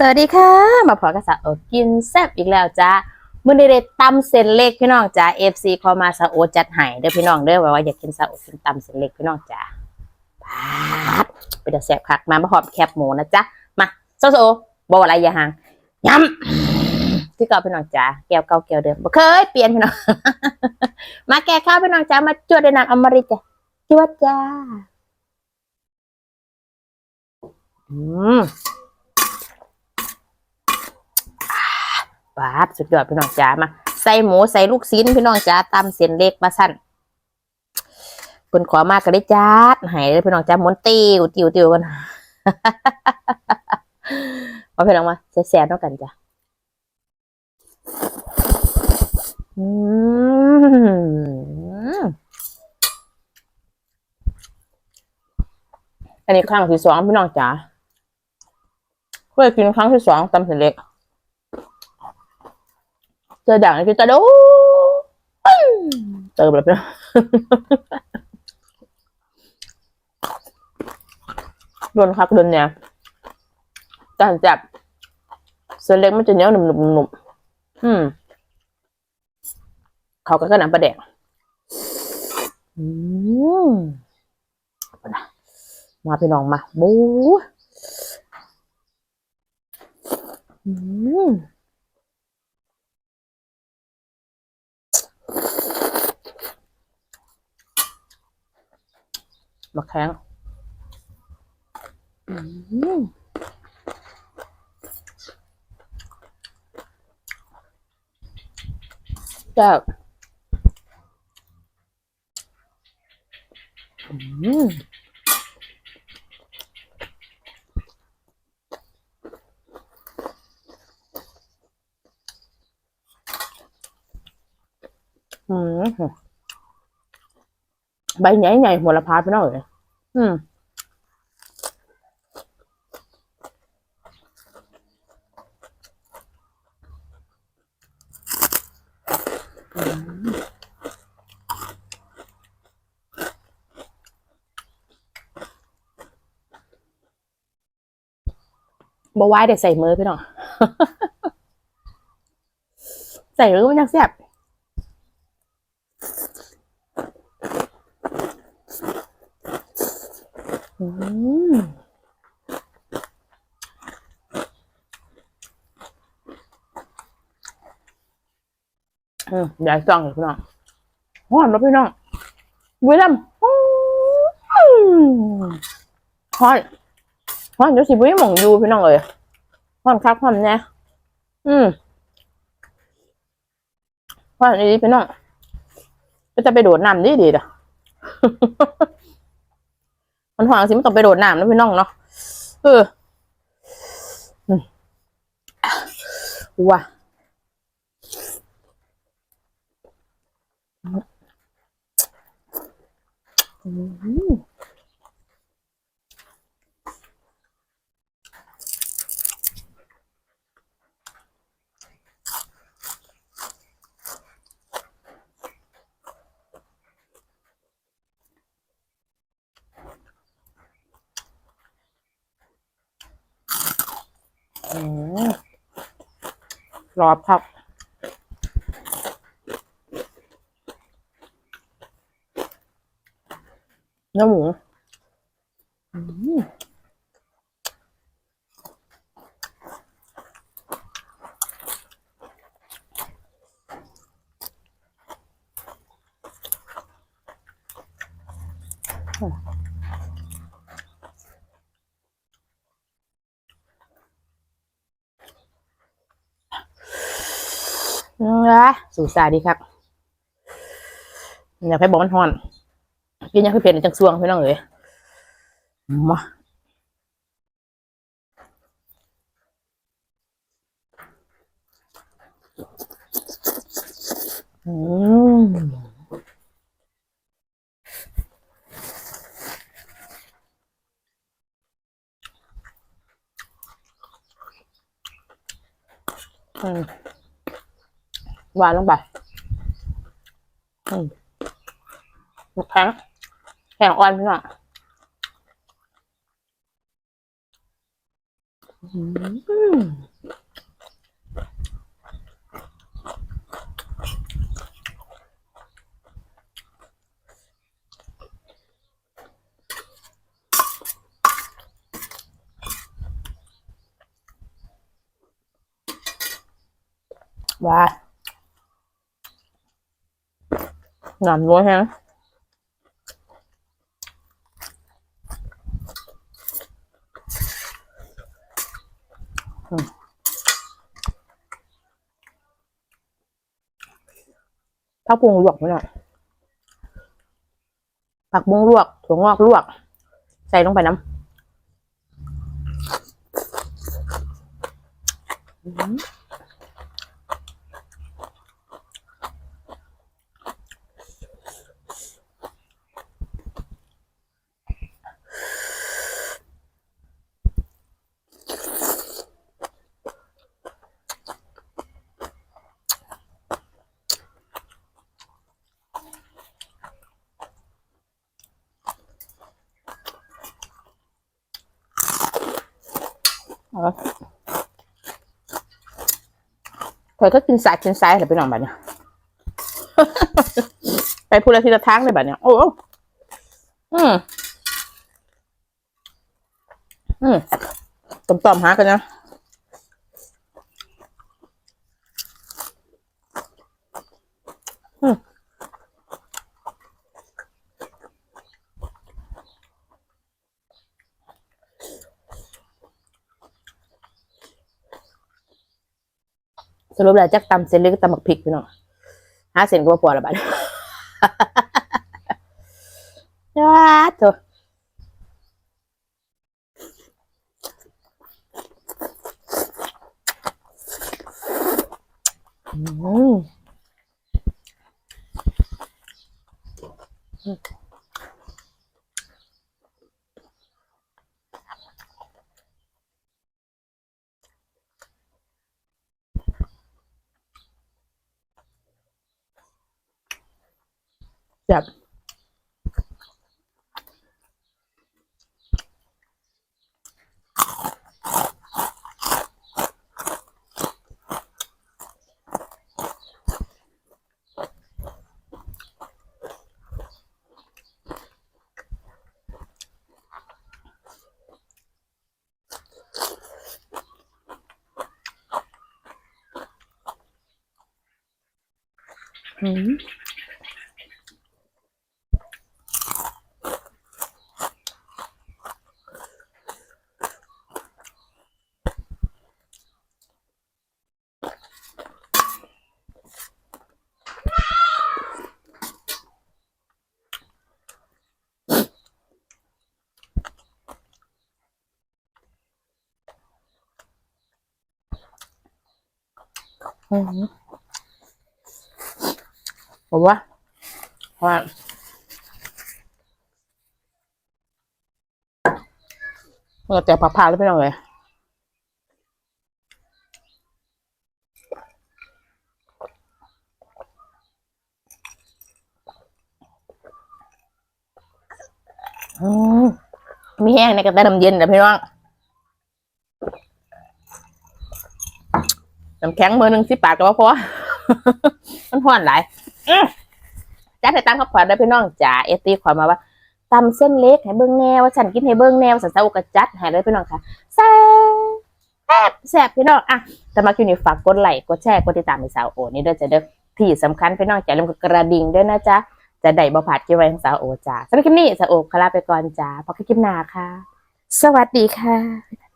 สวัสดีค่ะ มาพอกระสะโอกินแซ่บอีกแล้วจ้ามื้อนี้ได้ตำเส้นเล็กพี่น้องจ้า FC คอมาซาโอจัดให้เด้อพี่น้องเด้อว่าว่าอยากกินซาโอกินตำเส้นเล็กพี่น้องจ้าปาดไปเดี๋ยวแซ่บคักมามาหอมแคบหมูนะจ๊ะมาโซโซบ่ว่าอะไรอย่าห่างย้ำที่เก่าพี่น้องจ้าแก้วเก่าแก้วเดิมบ่เคยเปลี่ยนพี่น้องมาแก้ข้าวพี่น้องจ้ามาจวดด้วยน้ำอมฤตจ้ะจวดจ้าอืม ปาดสุดยอดพี่น้องจ๋ามาใส่หมูใส่ลูกชิ้นพี่น้องจ๋าตำเส้นเล็กมาสั่นเพิ่นขอมากก็ได้จัดให้เลยพี่น้องจ๋าหมุนติวติวติวกันมาพี่น้องมาแซ่บๆเท่ากันจ้ะอืมอันนี้ครั้งที่สองพี่น้องจ๋าเคยกินครั้งที่สองตำเส้นเล็ก เจอด่างคือจะดูเติมแบบนี้โดนคักโดนเนี่ยการจับเส้นเล็กมันจะเหนียวหนุ่มหนุ่มหนุ่มอืมเขาก็กระหน่ำประเด็กอืมานะมาพี่น้องมาบูอืม มาแข้งอืมแซ่บอืมอืม ใบใหญ่ๆหัวละพาไปหน่อยอืมบไหว้เดี๋ยวใส่มือพี่น้อง ใส่มือมันยังแซ่บ อืมอืมเดี๋ยวจ้องเลยพี่น้องหอมแล้วพี่น้องเวลลัมอืมหอนหอนเดี๋ยวสิบุ้ยหม่องอยู่พี่น้องเอ้ยหอนคักหอนแน่อืมหอนดีพี่น้องก็จะไปโดดน้ำดีดีเด้อ มันหวงสิมันต้องไปโดดน้ำนะพี่น้องเนาะเอออืมว้าอืม รอพักเนื้อหมูอืม นะสูสาดีครับอยากให้บอกมันฮอนกินยังคือเผ็ดในจังซวงพี่น้องเอ๋ยมาอืมอืมห วานลงไปอืมแข็งแข็งอ่อนพี่น้องอือืมว้า หนอนวัวแฮะผักบุ้งลวกไว้หน่อยผักบุ้งลวก ถั่วงอกลวก ใส่ลงไปน้ำ ข่อยก็กินสายกินซ้ายเหรไปนอนบัดเนี่ย ไปพูดละไรทีละทางเลยบัดเนี่ย โอ้โอ้อืมอืมต่อมๆหากันนะอืม สรุปแล้วจักตำเส้นเล็กตำหมักพริกพี่น้องหาเส้นก็บ่พอละบัดจ้าเถอะอืม แบบอืม บอกว่าว่าเออแต่ผักผ่าแล้วไม่ต้องเลยอืมมีแห้งในกระแตน้ำเย็นนะพี่น้อง น้ำแข็งมือหนึ่งสิบบาทก็พอ มันห้อนหลายอื้อจัดให้ตามข้าขวัญได้พี่น้องจ๋าเอตีขวัญมาว่าตำเส้นเล็กให้เบิ้งแนวว่าฉันกินให้เบิ้งแนวสันเซาก็จัดให้เลยพี่น้องค่ะแซ่บแซ่บพี่น้องอะแต่มาคิวนี้ฝากกดไลค์กดแชร์กดติดตามให้สาวโอนี่เด้อจะเด้อที่สำคัญพี่น้องอย่าลืมกดกระดิ่งด้วยนะจ๊ะจะได้บ่พลาดกี่ยวกับของสาวโอจ้าสำหรับคลิปนี้สาวโอขอลาไปก่อนจ้าพบกันคลิปหน้าค่ะ สวัสดีค่ะ